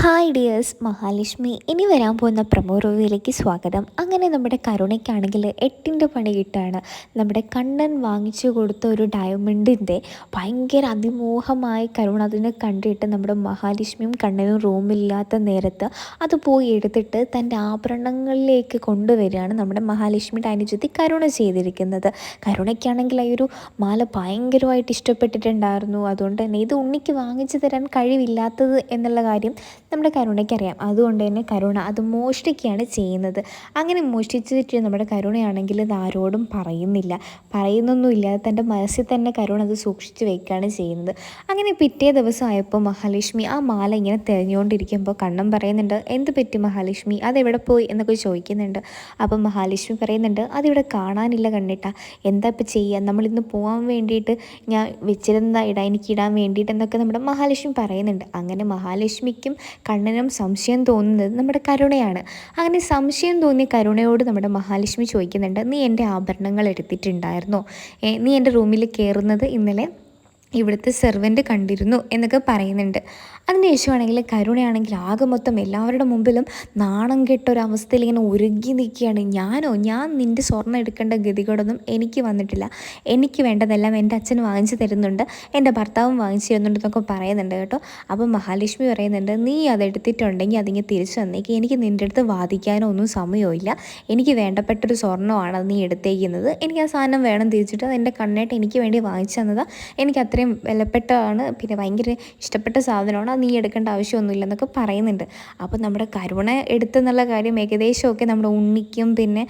Hi dears Mahalakshmi. ഇനി വരാൻ പോകുന്ന പ്രമോ റിവ്യൂയിലേക്ക് സ്വാഗതം. അങ്ങനെ നമ്മുടെ കരുണയ്ക്കാണെങ്കിൽ എട്ടിന്റെ പണി കിട്ടാണ്. നമ്മുടെ കണ്ണൻ വാങ്ങിച്ചു കൊടുത്ത ഒരു ഡയമണ്ടിന്റെ ഭയങ്കര അതിമോഹമായി കരുണ അതിനെ കണ്ടിട്ട് നമ്മുടെ മഹാലക്ഷ്മിയും കണ്ണനും റൂമില്ലാത്ത നേരത്ത് അത് പോയി എടുത്തിട്ട് തന്റെ ആഭരണങ്ങളിലേക്ക് കൊണ്ടുവരികയാണ് നമ്മുടെ മഹാലക്ഷ്മിയുടെ അനുജത്തി കരുണ ചെയ്തിരിക്കുന്നത്. കരുണയ്ക്കാണെങ്കിൽ ആ ഒരു മാല ഭയങ്കരമായിട്ട് ഇഷ്ടപ്പെട്ടിട്ടുണ്ടായിരുന്നു. അതുകൊണ്ട് തന്നെ ഇത് ഉണ്ണിക്ക് വാങ്ങിച്ചു തരാൻ കഴിവില്ലാത്തത് എന്നുള്ള കാര്യം നമ്മുടെ കരുണയ്ക്കറിയാം അതുകൊണ്ട് തന്നെ കരുണ അത് മോഷ്ടിക്കുകയാണ് ചെയ്യുന്നത്. അങ്ങനെ മോഷ്ടിച്ചിട്ട് നമ്മുടെ കരുണയാണെങ്കിൽ ഇത് ആരോടും പറയുന്നില്ല. പറയുന്നൊന്നുമില്ലാതെ തന്റെ മനസ്സിൽ തന്നെ കരുണ അത് സൂക്ഷിച്ച് വെക്കുകയാണ് ചെയ്യുന്നത്. അങ്ങനെ പിറ്റേ ദിവസം ആയപ്പോൾ മഹാലക്ഷ്മി ആ മാല ഇങ്ങനെ തിരഞ്ഞുകൊണ്ടിരിക്കുമ്പോൾ കണ്ണം പറയുന്നുണ്ട് എന്ത് പറ്റി മഹാലക്ഷ്മി? അതെവിടെ പോയി? എന്നൊക്കെ ചോദിക്കുന്നുണ്ട്. അപ്പം മഹാലക്ഷ്മി പറയുന്നുണ്ട് അതിവിടെ കാണാനില്ല കണ്ടിട്ട എന്താ ഇപ്പം ചെയ്യുക? നമ്മളിന്ന് പോകാൻ വേണ്ടിയിട്ട് ഞാൻ വെച്ചിരുന്ന ഇടാൻ എനിക്ക് ഇടാൻ എന്നൊക്കെ നമ്മുടെ മഹാലക്ഷ്മി പറയുന്നുണ്ട്. അങ്ങനെ മഹാലക്ഷ്മിക്കും കണ്ണനും സംശയം തോന്നുന്നത് നമ്മുടെ കരുണയാണ്. അങ്ങനെ സംശയം തോന്നിയ കരുണയോട് നമ്മുടെ മഹാലക്ഷ്മി ചോദിക്കുന്നുണ്ട് നീ എന്റെ ആഭരണങ്ങൾ എടുത്തിട്ടുണ്ടായിരുന്നോ? നീ എന്റെ റൂമിൽ കയറുന്നത് ഇന്നലെ ഇവിടുത്തെ സെർവന്റ് കണ്ടിരുന്നു എന്നൊക്കെ പറയുന്നുണ്ട്. അതിനുശേഷമാണെങ്കിൽ കരുണയാണെങ്കിൽ ആകെ മൊത്തം എല്ലാവരുടെ മുമ്പിലും നാണം കെട്ട ഒരു അവസ്ഥയിൽ ഇങ്ങനെ ഒരുങ്ങി നിൽക്കുകയാണ്. ഞാനോ ഞാൻ നിന്റെ സ്വർണം എടുക്കേണ്ട ഗതികളൊന്നും എനിക്ക് വന്നിട്ടില്ല. എനിക്ക് വേണ്ടതെല്ലാം എന്റെ അച്ഛൻ വാങ്ങിച്ചു തരുന്നുണ്ട് എന്റെ ഭർത്താവും വാങ്ങിച്ചു തരുന്നുണ്ട് എന്നൊക്കെ പറയുന്നുണ്ട് കേട്ടോ. അപ്പോൾ മഹാലക്ഷ്മി പറയുന്നുണ്ട് നീ അതെടുത്തിട്ടുണ്ടെങ്കിൽ അതിങ്ങനെ തിരിച്ചു തന്നേക്ക്. എനിക്ക് നിന്റെ അടുത്ത് വാദിക്കാനോ ഒന്നും സമയമില്ല എനിക്ക് വേണ്ടപ്പെട്ടൊരു സ്വർണമാണ് അത് നീ എടുത്തേക്കുന്നത്. എനിക്ക് ആ സാധനം വേണം തിരിച്ചിട്ട്. അത് എന്റെ കണ്ണായിട്ട് എനിക്ക് വേണ്ടി വാങ്ങിച്ചു തന്നതാണ് എനിക്ക് അത്രയും വിലപ്പെട്ടതാണ്. പിന്നെ ഭയങ്കര ഇഷ്ടപ്പെട്ട സാധനമാണ്. നീ എടുക്കേണ്ട ആവശ്യമൊന്നുമില്ല എന്നൊക്കെ പറയുന്നുണ്ട്. അപ്പോൾ നമ്മുടെ കരുണ എടുത്തെന്നുള്ള കാര്യം ഏകദേശമൊക്കെ നമ്മുടെ ഉണ്ണിക്കും പിന്നെ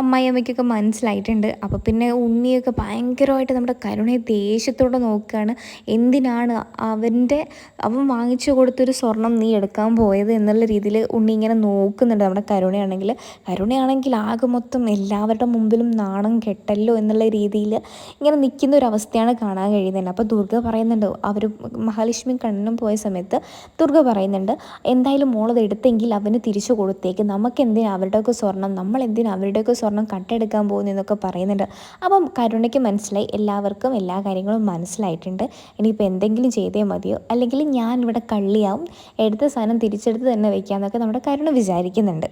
അമ്മായിയമ്മയ്ക്കൊക്കെ മനസ്സിലായിട്ടുണ്ട്. അപ്പോൾ പിന്നെ ഉണ്ണിയൊക്കെ ഭയങ്കരമായിട്ട് നമ്മുടെ കരുണയെ ദേഷ്യത്തോടെ നോക്കുകയാണ്. എന്തിനാണ് അവന്റെ അവൻ വാങ്ങിച്ചു കൊടുത്തൊരു സ്വർണം നീ എടുക്കാൻ പോയത് എന്നുള്ള രീതിയിൽ ഉണ്ണി ഇങ്ങനെ നോക്കുന്നുണ്ട് നമ്മുടെ കരുണയാണെങ്കിൽ. കരുണയാണെങ്കിൽ ആകെ മൊത്തം എല്ലാവരുടെ മുമ്പിലും നാണം കെട്ടല്ലോ എന്നുള്ള രീതിയിൽ ഇങ്ങനെ നിൽക്കുന്ന ഒരു അവസ്ഥയാണ് കാണാൻ കഴിയുന്നത്. അപ്പോൾ ദുർഗ പറയുന്നുണ്ട്. അവർ മഹാലക്ഷ്മി കണ്ണനും പോയ സമയത്ത് ദുർഗ പറയുന്നുണ്ട് എന്തായാലും മോളത് എടുത്തെങ്കിൽ അവന് തിരിച്ചു കൊടുത്തേക്ക്. നമുക്ക് എന്തിനാ അവരുടെയൊക്കെ സ്വർണം? നമ്മൾ എന്തിനാ അവരുടെയൊക്കെ സ്വർണം കട്ടെടുക്കാൻ പോകുന്നു? എന്നൊക്കെ പറയുന്നുണ്ട്. അപ്പം കരുണയ്ക്ക് മനസ്സിലായി എല്ലാവർക്കും എല്ലാ കാര്യങ്ങളും മനസ്സിലായിട്ടുണ്ട്. ഇനിയിപ്പോൾ എന്തെങ്കിലും ചെയ്തേ മതിയോ? അല്ലെങ്കിൽ ഞാൻ ഇവിടെ കള്ളിയാവും എടുത്ത സാധനം തിരിച്ചെടുത്ത് തന്നെ വയ്ക്കാമെന്നൊക്കെ നമ്മുടെ കരുണ വിചാരിക്കുന്നുണ്ട്.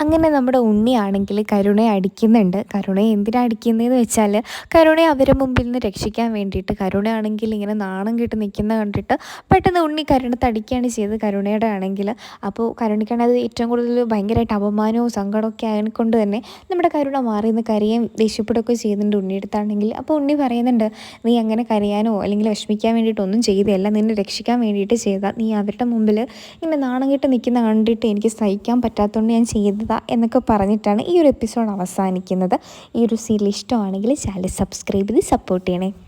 അങ്ങനെ നമ്മുടെ ഉണ്ണിയാണെങ്കിൽ കരുണയെ അടിക്കുന്നുണ്ട്. കരുണയെ എന്തിനാണ് അടിക്കുന്നതെന്ന് വെച്ചാൽ കരുണയെ അവരെ മുമ്പിൽ നിന്ന് രക്ഷിക്കാൻ വേണ്ടിയിട്ട് കരുണയാണെങ്കിൽ ഇങ്ങനെ നാണം കെട്ട് നിൽക്കുന്ന കണ്ടിട്ട് പെട്ടെന്ന് ഉണ്ണി കരുണത്ത് അടിക്കുകയാണ് ചെയ്തത് കരുണയുടെ ആണെങ്കിൽ. അപ്പോൾ കരുണയ്ക്കാണ് അത് ഏറ്റവും കൂടുതൽ ഭയങ്കരമായിട്ട് അപമാനവും സങ്കടമൊക്കെ ആയതുകൊണ്ട് തന്നെ നമ്മുടെ കരുണ മാറി നിന്ന് കരയും ദേഷ്യപ്പെടുകയൊക്കെ ചെയ്യുന്നുണ്ട് ഉണ്ണിയെടുത്താണെങ്കിൽ അപ്പോൾ ഉണ്ണി പറയുന്നുണ്ട് നീ അങ്ങനെ കരയാനോ അല്ലെങ്കിൽ വിഷമിക്കാൻ വേണ്ടിയിട്ടൊന്നും ചെയ്തതല്ല. നിന്നെ രക്ഷിക്കാൻ വേണ്ടിയിട്ട് ചെയ്താൽ നീ അവരുടെ മുമ്പിൽ ഇങ്ങനെ നാണം കെട്ട് നിൽക്കുന്ന കണ്ടിട്ട് എനിക്ക് സഹിക്കാൻ പറ്റാത്തതുകൊണ്ട് ഞാൻ ചെയ്തതാ എന്നൊക്കെ പറഞ്ഞിട്ടാണ് ഈ ഒരു എപ്പിസോഡ് അവസാനിക്കുന്നത്. ഈ ഒരു സീരിയൽ ഇഷ്ടമാണെങ്കിൽ ചാനൽ സബ്സ്ക്രൈബ് ചെയ്ത് സപ്പോർട്ട് ചെയ്യണേ.